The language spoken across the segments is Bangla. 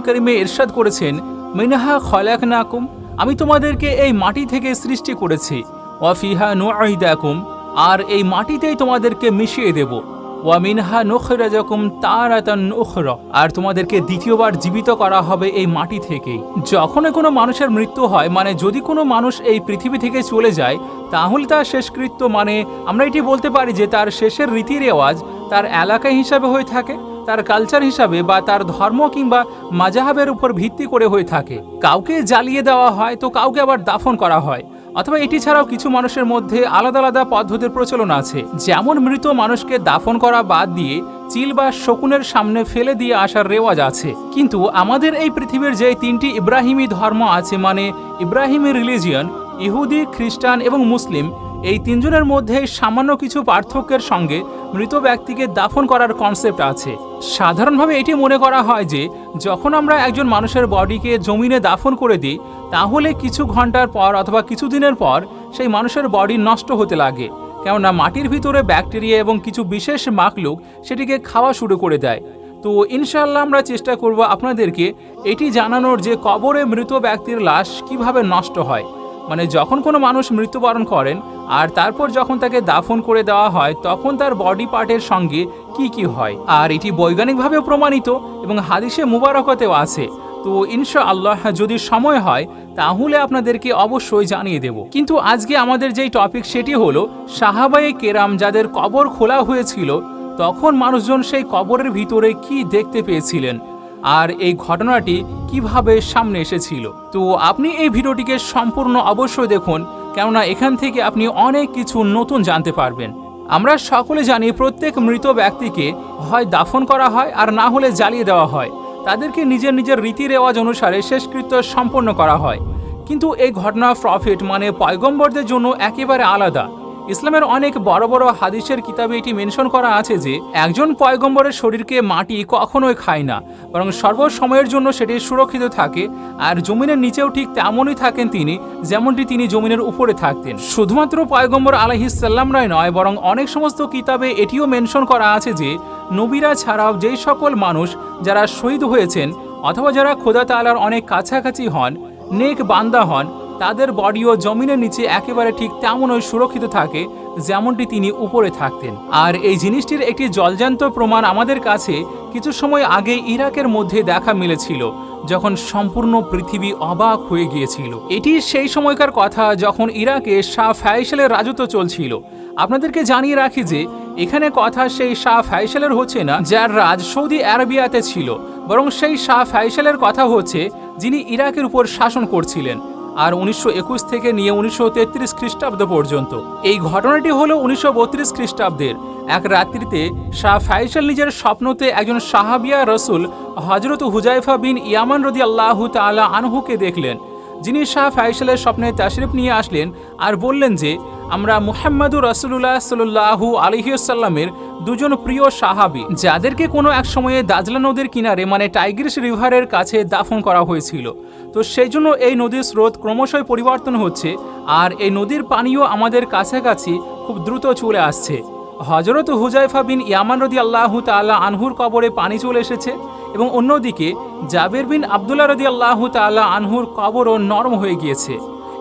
করিমে করেছেন, মিনহা খলাকনাকুম আমি তোমাদেরকে এই মাটি থেকে সৃষ্টি করেছি। আর এই মাটিতেই তোমাদেরকে মিশিয়ে দেব। ওয়া মিনহা নুখরাজাকুম তারাতান উখরা। আর তোমাদেরকে দ্বিতীয়বার জীবিত করা হবে এই মাটি থেকেই। যখন কোনো মানুষের মৃত্যু হয় মানে যদি কোনো মানুষ এই পৃথিবী থেকে চলে যায়, তাহলে তার শেষকৃত্য মানে আমরা এটি বলতে পারি যে তার শেষের রীতি রেওয়াজ তার এলাকা হিসাবে হয়ে থাকে, তার কালচার হিসাবে বা তার ধর্ম কিংবা মাজাহাবের উপর ভিত্তি করে হয়ে থাকে। কাউকে জ্বালিয়ে দেওয়া হয়, তো কাউকে আবার দাফন করা হয়। অথবা এটি ছাড়াও কিছু মানুষের মধ্যে আলাদা আলাদা পদ্ধতির প্রচলন আছে। যেমন মৃত মানুষকে দাফন করা বাদ দিয়ে চিল বা শকুনের সামনে ফেলে দিয়ে আসার রেওয়াজ আছে। কিন্তু আমাদের এই পৃথিবীর যে তিনটি ইব্রাহিমী ধর্ম আছে মানে ইব্রাহিমী রিলিজিয়ন, ইহুদি, খ্রিস্টান এবং মুসলিম এই তিনজনের মধ্যে সামান্য কিছু পার্থক্যের সঙ্গে মৃত ব্যক্তিকে দাফন করার কনসেপ্ট আছে। সাধারণভাবে এটি মনে করা হয় যে, যখন আমরা একজন মানুষের বডিকে জমিনে দাফন করে দিই, তাহলে কিছু ঘণ্টার পর অথবা কিছু দিনের পর সেই মানুষের বডি নষ্ট হতে লাগে। কেননা মাটির ভিতরে ব্যাকটেরিয়া এবং কিছু বিশেষ মাকলুক সেটিকে খাওয়া শুরু করে দেয়। তো ইনশাল্লাহ আমরা চেষ্টা করব আপনাদেরকে এটি জানানোর যে কবরে মৃত ব্যক্তির লাশ কীভাবে নষ্ট হয়। মানে যখন কোনো মানুষ মৃত্যুবরণ করেন আর তারপর যখন তাকে দাফন করে দেওয়া হয়, তখন তার বডি পার্টের সঙ্গে কি কি হয়? আর এটি বৈজ্ঞানিকভাবেও প্রমাণিত এবং হাদিসে মুবারকতেও আছে। তো ইনশা আল্লাহ যদি সময় হয়, তাহলে আপনাদেরকে অবশ্যই জানিয়ে দেব। কিন্তু আজকে আমাদের যেই টপিক সেটি হলো সাহাবায়ে কেরাম যাদের কবর খোলা হয়েছিল, তখন মানুষজন সেই কবরের ভিতরে কি দেখতে পেয়েছিলেন? আর এই ঘটনাটি কীভাবে সামনে এসেছিল? তো আপনি এই ভিডিওটিকে সম্পূর্ণ অবশ্যই দেখুন, কেননা এখান থেকে আপনি অনেক কিছু নতুন জানতে পারবেন। আমরা সকলে জানি প্রত্যেক মৃত ব্যক্তিকে হয় দাফন করা হয় আর না হলে জ্বালিয়ে দেওয়া হয়। তাদেরকে নিজের নিজের রীতি রেওয়াজ অনুসারে শেষকৃত্য সম্পন্ন করা হয়। কিন্তু এই ঘটনা প্রফিট মানে পয়গম্বরদের জন্য একেবারে আলাদা। ইসলামের অনেক বড় বড় হাদিসের কিতাবে এটি মেনশন করা আছে যে, একজন পয়গম্বরের শরীরকে মাটি কখনোই খায় না, বরং সর্বসময়ের জন্য সেটি সুরক্ষিত থাকে, আর জমিনের নিচেও ঠিক তেমনই থাকেন তিনি যেমনটি তিনি জমিনের উপরে থাকতেন। শুধুমাত্র পয়গম্বর আলহিসাল্লামরাই নয়, বরং অনেক সমস্ত কিতাবে এটিও মেনশন করা আছে যে, নবীরা ছাড়াও যেই সকল মানুষ যারা শহীদ হয়েছেন, অথবা যারা খোদা তালার অনেক কাছাকাছি হন, নেক বান্দা হন তাদের বডিও জমিনের নিচে একেবারে ঠিক তেমনই সুরক্ষিত থাকে যেমনটি তিনি উপরে থাকতেন। আর এই জিনিসটির একটি জলজান্ত প্রমাণ আমাদের কাছে কিছু সময় আগে ইরাকের মধ্যে দেখা মিলেছিল, যখন সম্পূর্ণ পৃথিবী অবাক হয়ে গিয়েছিল। এটি সেই সময়কার কথা যখন ইরাকে শাহ ফ্যাইসালের রাজত্ব চলছিল। আপনাদেরকে জানিয়ে রাখি যে, এখানে কথা সেই শাহ ফ্যাইসালের হচ্ছে না, যার রাজ সৌদি আরবিয়াতে ছিল। বরং সেই শাহ ফ্যাইসালের কথা হচ্ছে, যিনি ইরাকের উপর শাসন করছিলেন। আর উনিশশো একুশ থেকে নিয়ে উনিশশো তেত্রিশ খ্রিস্টাব্দ পর্যন্ত। এই ঘটনাটি হলো উনিশশো বত্রিশ খ্রিস্টাব্দের। এক রাত্রিতে শাহ ফাইসাল নিজের স্বপ্নতে একজন সাহাবিয়া রসুল হজরত হুজাইফা বিন ইয়ামান রদি আল্লাহ তালা আনহুকে দেখলেন। যিনি শাহ ফাইসালের স্বপ্নে তাশরিফ নিয়ে আসলেন আর বললেন যে আমরা মুহাম্মাদুর রসুল্লাহ সাল্লাহু আলহিউসাল্লামের দুজন প্রিয় সাহাবি, যাদেরকে কোনো এক সময়ে দাজলা নদীর কিনারে মানে টাইগ্রিস রিভারের কাছে দাফন করা হয়েছিল। তো সেই জন্য এই নদীর স্রোত ক্রমশই পরিবর্তন হচ্ছে, আর এই নদীর পানিও আমাদের কাছাকাছি খুব দ্রুত চলে আসছে। হজরত হুজাইফা বিন ইয়ামান রদি আল্লাহ তাল্লাহ আনহুর কবরে পানি চলে এসেছে, এবং অন্যদিকে জাবের বিন আবদুল্লাহ রদি আল্লাহ তাল্লাহ আনহুর কবরও নরম হয়ে গিয়েছে।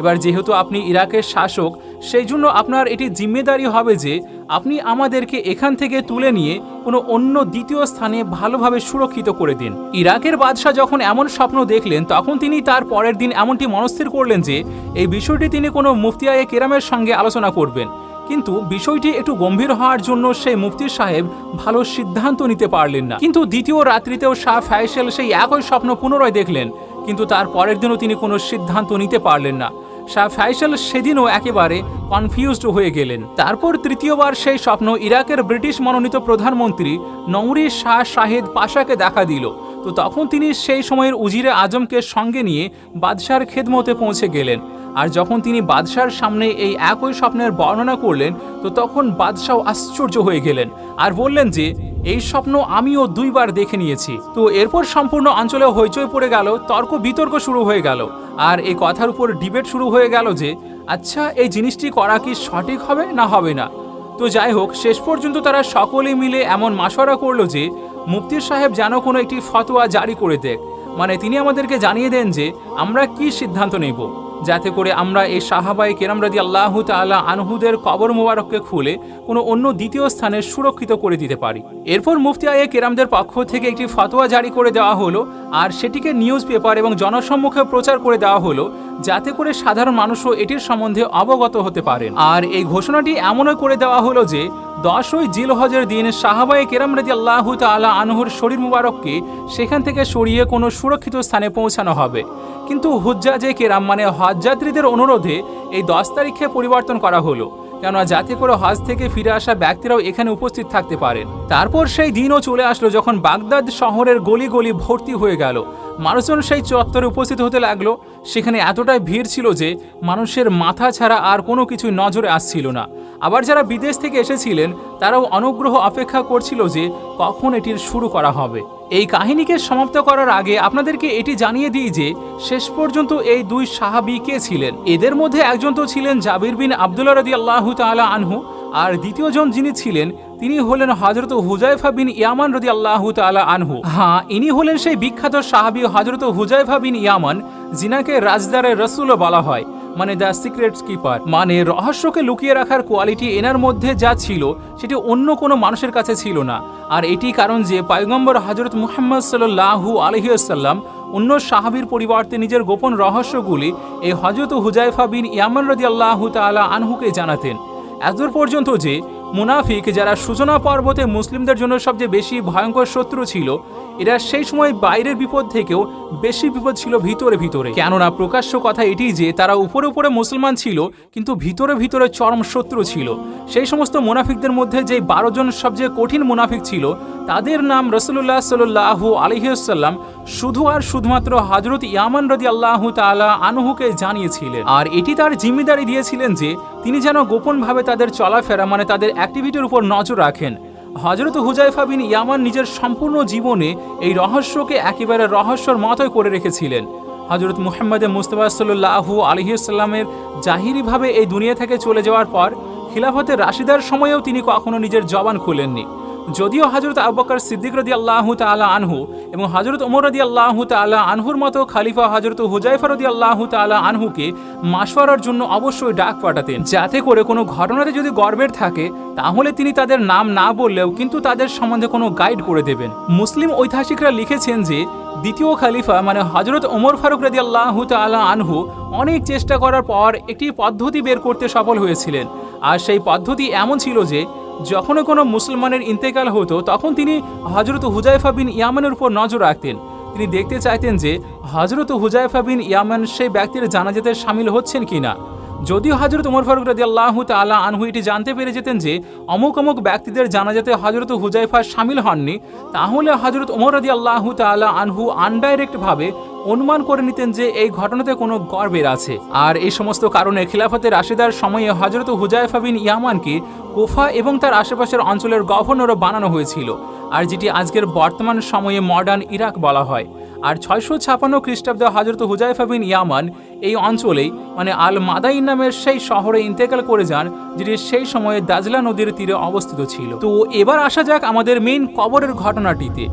এবার যেহেতু আপনি ইরাকের শাসক সেই জন্য আপনার এটি জিম্মেদারি হবে যে আপনি আমাদেরকে এখান থেকে তুলে নিয়ে কোনো অন্য দ্বিতীয় স্থানে ভালোভাবে সুরক্ষিত করে দিন। ইরাকের বাদশাহ যখন এমন স্বপ্ন দেখলেন, তখন তিনি তার পরের দিন এমনটি মনস্থির করলেন যে এই বিষয়টি তিনি কোনো মুফতিয়ায়ে কেরামের সঙ্গে আলোচনা করবেন। কিন্তু বিষয়টি একটু গম্ভীর হওয়ার জন্য সেই মুফতি সাহেব ভালো সিদ্ধান্ত নিতে পারলেন না। কিন্তু দ্বিতীয় রাত্রিতেও শাহ ফ্যাইসেল সেই একই স্বপ্ন পুনরায় দেখলেন, কিন্তু তার পরের দিনও তিনি কোনো সিদ্ধান্ত নিতে পারলেন না। শাহ ফাইসাল সেদিনও একেবারে কনফিউজড হয়ে গেলেন। তারপর তৃতীয়বার সেই স্বপ্ন ইরাকের ব্রিটিশ মনোনীত প্রধানমন্ত্রী নৌরি শাহ শাহেদ পাশাকে দেখা দিল। তো তখন তিনি সেই সময়ের উজিরে আজমকে সঙ্গে নিয়ে বাদশার খেদমতে পৌঁছে গেলেন। আর যখন তিনি বাদশার সামনে এই একই স্বপ্নের বর্ণনা করলেন, তো তখন বাদশাহ আশ্চর্য হয়ে গেলেন আর বললেন যে, এই স্বপ্ন আমিও দুইবার দেখে নিয়েছি। তো এরপর সম্পূর্ণ অঞ্চলে হইচই পড়ে গেল, তর্ক বিতর্ক শুরু হয়ে গেল। আর এই কথার উপর ডিবেট শুরু হয়ে গেল যে আচ্ছা এই জিনিসটি করা কি সঠিক হবে না হবে না? তো যাই হোক, শেষ পর্যন্ত তারা সকলে মিলে এমন মাসওয়ারা করল যে মুফতি সাহেব যেন কোনো একটি ফতোয়া জারি করে দেখ। মানে তিনি আমাদেরকে জানিয়ে দেন যে, আমরা কি সিদ্ধান্ত নেব? যাতে করে আমরা এই সাহাবাই কেরাম রাদি আল্লাহ তাআলা আনহুদের কবর মোবারককে খুলে কোনো অন্য দ্বিতীয় স্থানে সুরক্ষিত করে দিতে পারি। এরপর মুফতি আয়ে কেরামদের পক্ষ থেকে একটি ফতোয়া জারি করে দেওয়া হলো আর সেটিকে নিউজ পেপার এবং জনসম্মুখে প্রচার করে দেওয়া হলো যাতে করে সাধারণ মানুষও এটির সম্বন্ধে অবগত হতে পারেন। আর এই ঘোষণাটি এমনও করে দেওয়া হলো যে দশই জিল হজের দিন সাহাবায়ে কেরাম রাজি আল্লাহ তালা আনহুর শরীর মুবারককে সেখান থেকে সরিয়ে কোনো সুরক্ষিত স্থানে পৌঁছানো হবে। কিন্তু হুজ্জাজে কেরাম মানে হজযাত্রীদের অনুরোধে এই দশ তারিখে পরিবর্তন করা হলো। কেননা যাতে করে হজ থেকে ফিরে আসা ব্যক্তিরাও এখানে উপস্থিত থাকতে পারেন। তারপর সেই দিনও চলে আসলো যখন বাগদাদ শহরের গলি গলি ভর্তি হয়ে গেল। মানুষজন সেই চত্বরে উপস্থিত হতে লাগল। সেখানে এতটাই ভিড় ছিল যে মানুষের মাথা ছাড়া আর কোনো কিছুই নজরে আসছিল না। আবার যারা বিদেশ থেকে এসেছিলেন, তারাও অনুগ্রহ অপেক্ষা করছিল যে কখন এটির শুরু করা হবে। এই কাহিনীকে সমাপ্ত করার আগে আপনাদেরকে এটি জানিয়ে দিই যে শেষ পর্যন্ত এই দুই সাহাবি কে ছিলেন? এদের মধ্যে একজন তো ছিলেন জাবির বিন আবদুল্লাহ রদি আল্লাহ তালা আনহু, আর দ্বিতীয়জন যিনি ছিলেন তিনি হলেন হজরত হুজাইফা বিন ইয়ামান রদি আল্লাহ তালা আনহু। হ্যাঁ ইনি হলেন সেই বিখ্যাত সাহাবি হজরত হুজাইফা বিন ইয়ামান, যিনাকে রাজদারের রসুলও বলা হয় মানে দ্য সিক্রেট কিপার। মানে রহস্যকে লুকিয়ে রাখার কোয়ালিটি এনার মধ্যে যা ছিল, সেটি অন্য কোনো মানুষের কাছে ছিল না। আর এটি কারণ যে পয়গম্বর হজরত মুহাম্মদ সাল্লাহু আলহিউসাল্লাম অন্য সাহাবির পরিবর্তে নিজের গোপন রহস্যগুলি এই হজরত হুজাইফা বিন ইয়ামান রদি আল্লাহ তালা আনহুকে জানাতেন। এতদূর পর্যন্ত যে মুনাফিক যারা সূচনা পর্বতে মুসলিমদের জন্য সবচেয়ে বেশি ভয়ঙ্কর শত্রু ছিল, এরা সেই সময় বাইরের বিপদ থেকেও বেশি বিপদ ছিল ভিতরে ভিতরে। কেননা প্রকাশ্য কথা এটি যে, তারা উপরে উপরে মুসলমান ছিল, কিন্তু ভিতরে ভিতরে চরম শত্রু ছিল। সেই সমস্ত মুনাফিকদের মধ্যে যে বারো জন সবচেয়ে কঠিন মুনাফিক ছিল, তাদের নাম রসুল্লাহ সাল্লাহ আলহিউসাল্লাম শুধু আর শুধুমাত্র হজরত ইয়ামান রদি আল্লাহ তালা আনহুকে জানিয়েছিলেন। আর এটি তার জিম্মেদারি দিয়েছিলেন যে, তিনি যেন গোপনভাবে তাদের চলাফেরা মানে তাদের অ্যাক্টিভিটির উপর নজর রাখেন। হজরত হুজাইফা বিন ইয়ামান নিজের সম্পূর্ণ জীবনে এই রহস্যকে একেবারে রহস্যর মতোই করে রেখেছিলেন। হজরত মুহাম্মদ মুস্তফা সাল্লাহু আলহিউসাল্লামের জাহিরিভাবে এই দুনিয়া থেকে চলে যাওয়ার পর খিলাফতের রাশিদার সময়েও তিনি কখনো নিজের জবান খুলেননি। যদিও হজরত আব্বাকর সিদ্দিক রদি আল্লাহ তালা আনহু এবং হজরত ওমর রদি আল্লাহ তালা আনহুর মতো খালিফা হজরত হুজাইফা রদি আল্লাহ তালা আনহুকে মাসওয়ারার জন্য অবশ্যই ডাক পাঠাতেন। যাতে করে কোনো ঘটনাতে যদি গর্বের থাকে, তাহলে তিনি তাদের নাম না বললেও কিন্তু তাদের সম্বন্ধে কোনো গাইড করে দেবেন। মুসলিম ঐতিহাসিকরা লিখেছেন যে, দ্বিতীয় খালিফা মানে হজরত ওমর ফারুক রদি আল্লাহ তালা আনহু অনেক চেষ্টা করার পর একটি পদ্ধতি বের করতে সফল হয়েছিলেন। আর সেই পদ্ধতি এমন ছিল যে যখনও কোনো মুসলমানের ইন্তেকাল হতো, তখন তিনি হজরত হুজাইফা বিন ইয়ামানের উপর নজর রাখতেন। তিনি দেখতে চাইতেন যে হজরত হুজাইফা বিন ইয়ামান সেই ব্যক্তির জানাজাতে সামিল হচ্ছেন কিনা। যদিও হজরত উমর ফারুক রাজি আল্লাহ তালা আনহু এটি জানতে পেরে যেতেন যে অমুক অমুক ব্যক্তিদের জানাজাতে হজরত হুজাইফা সামিল হননি, তাহলে হজরত উমর রাজি আল্লাহ তালা আনহু আনডাইরেক্টভাবে অনুমান করে নিতেন যে এই ঘটনাতে কোনো গর্বের আছে। আর এই সমস্ত কারণে খিলাফতের রাশিদার সময়ে হজরত হুজাইফা বিন ইয়ামানকে কোফা এবং তার আশেপাশের অঞ্চলের গভর্নরও বানানো হয়েছিল। আর যেটি আজকের বর্তমান সময়ে মডার্ন ইরাক বলা হয়। আর ছয়শো ছাপান্ন খ্রিস্টাব্দে হজরত হুজাইফা বিন ইয়ামান এই অঞ্চলেই মানে আল মাদাইন নামের সেই শহরে ইন্তেকাল করে যান, যেটি সেই সময়ে দাজলা নদীর তীরে অবস্থিত ছিল। তো এবার আসা যাক আমাদের মেইন কবরের ঘটনাটিতে।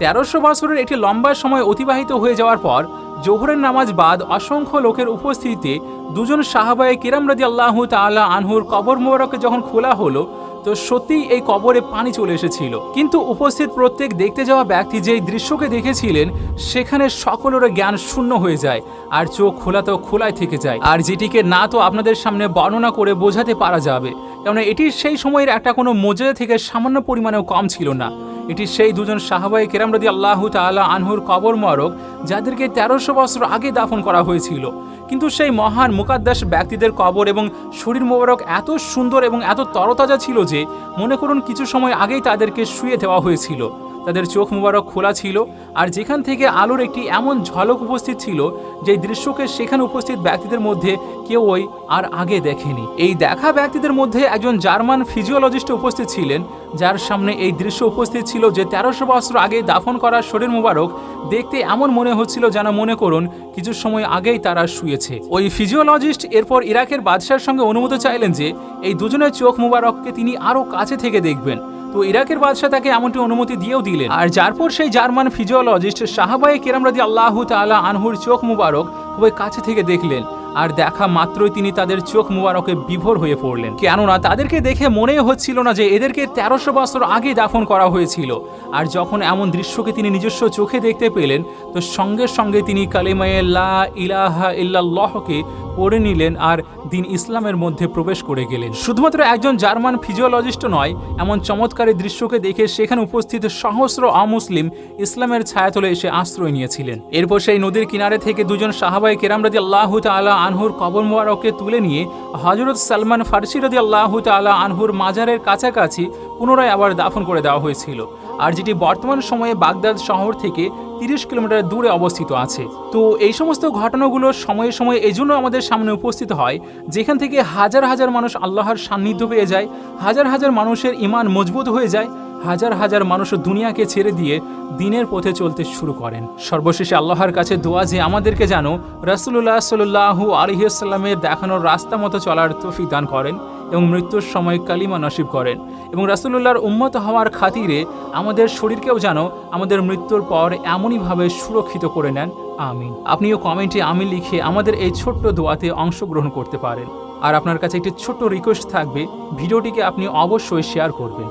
তেরোশো বছরের একটি লম্বা সময় অতিবাহিত হয়ে যাওয়ার পর, জোহরের নামাজ বাদ অসংখ্য লোকের উপস্থিতিতে দুজন সাহাবায়ে কিরাম রাজি আল্লাহ তাআলা আনহুর কবর মোবারকে যখন খোলা হলো তো সত্যিই এই কবরে পানি চলে এসেছিল। কিন্তু উপস্থিত প্রত্যেক দেখতে যাওয়া ব্যক্তি যেই দৃশ্যকে দেখেছিলেন, সেখানে সকলের জ্ঞান শূন্য হয়ে যায় আর চোখ খোলা তো খোলায় থেকে যায়। আর যেটিকে না তো আপনাদের সামনে বর্ণনা করে বোঝাতে পারা যাবে। কেননা এটি সেই সময়ের একটা কোনো মজা থেকে সামান্য পরিমাণেও কম ছিল না। এটি সেই দুজন সাহাবাই কেরাম রদি আল্লাহ তালা আনহুর কবর মরক, যাদেরকে তেরোশো বছর আগে দাফন করা হয়েছিল। কিন্তু সেই মহান মুকাদ্দাস ব্যক্তিদের কবর এবং শরীর মোবারক এত সুন্দর এবং এত তরতাজা ছিল যে, মনে করুন কিছু সময় আগেই তাদেরকে শুয়ে দেওয়া হয়েছিল। তাদের চোখ মুবারক খোলা ছিল, আর যেখান থেকে আলোর একটি এমন ঝলক উপস্থিত ছিল যে দৃশ্যকে সেখানে উপস্থিত ব্যক্তিদের মধ্যে কেউই আর আগে দেখেনি। এই দেখা ব্যক্তিদের মধ্যে একজন জার্মান ফিজিওলজিস্ট উপস্থিত ছিলেন, যার সামনে এই দৃশ্য উপস্থিত ছিল যে তেরোশো বছর আগে দাফন করা শরীর মুবারক দেখতে এমন মনে হচ্ছিল যেন মনে করুন, কিছু সময় আগেই তারা শুয়েছে। ওই ফিজিওলজিস্ট এরপর ইরাকের বাদশার সঙ্গে অনুমতি চাইলেন যে, এই দুজনের চোখ মুবারককে তিনি আরও কাছে থেকে দেখবেন। তো ইরাকের বাদশাহ তাকে এমনটি অনুমতি দিয়েও দিলেন। আর যারপর সেই জার্মান ফিজিওলজিস্ট সাহাবাই কেরামরাদি আল্লাহ তাআলা আনহুর চোখ মুবারক খুবই কাছে থেকে দেখলেন। আর দেখা মাত্রই তিনি তাদের চোখ মুবারকে বিভোর হয়ে পড়লেন। কেননা তাদেরকে দেখে মনে হচ্ছিল না যে এদেরকে তেরোশো বছর আগে দাফন করা হয়েছিল। আর যখন এমন দৃশ্যকে তিনি নিজস্ব চোখে দেখতে পেলেন, তো সঙ্গে সঙ্গে তিনি কালিমায়ে লা ইলাহা ইল্লাল্লাহকে পড়ে নিলেন আর দিন ইসলামের মধ্যে প্রবেশ করে গেলেন। শুধুমাত্র একজন জার্মান ফিজিওলজিস্ট নয়, এমন চমৎকারী দৃশ্যকে দেখে সেখানে উপস্থিত সহস্র অমুসলিম ইসলামের ছায়াতলে এসে আশ্রয় নিয়েছিলেন। এরপর সেই নদীর কিনারে থেকে দুজন সাহাবাই কেরাম রাদি আল্লাহ তালা আনহুর কবর মোবারককে তুলে নিয়ে হজরত সালমান ফার্সি রাদি আল্লাহ তালা আনহুর মাজারের কাছাকাছি পুনরায় আবার দাফন করে দেওয়া হয়েছিল। আর যেটি বর্তমান সময়ে বাগদাদ শহর থেকে তিরিশ কিলোমিটার দূরে অবস্থিত আছে। তো এই সমস্ত ঘটনাগুলো সময়ে সময়ে এই জন্য আমাদের সামনে উপস্থিত হয়, যেখান থেকে হাজার হাজার মানুষ আল্লাহর সান্নিধ্য পেয়ে যায়, হাজার হাজার মানুষের ইমান মজবুত হয়ে যায় হাজার হাজার মানুষ দুনিয়াকে ছেড়ে দিয়ে দিনের পথে চলতে শুরু করেন। সর্বশেষে আল্লাহর কাছে দোয়া যে আমাদেরকে যেন রাসুল্লাহ সাল্লাহু আলহিসাল্লামের দেখানোর রাস্তা মতো চলার তৌফিক দান করেন এবং মৃত্যুর সময় কালিমা নসিব করেন এবং রাসুল্লাহর উম্মত হওয়ার খাতিরে আমাদের শরীরকেও যেন আমাদের মৃত্যুর পর এমনইভাবে সুরক্ষিত করে নেন। আমিন। আপনিও কমেন্টে আমি লিখে আমাদের এই ছোট্ট দোয়াতে অংশগ্রহণ করতে পারেন। আর আপনার কাছে একটি ছোট্ট রিকোয়েস্ট থাকবে, ভিডিওটিকে আপনি অবশ্যই শেয়ার করবেন।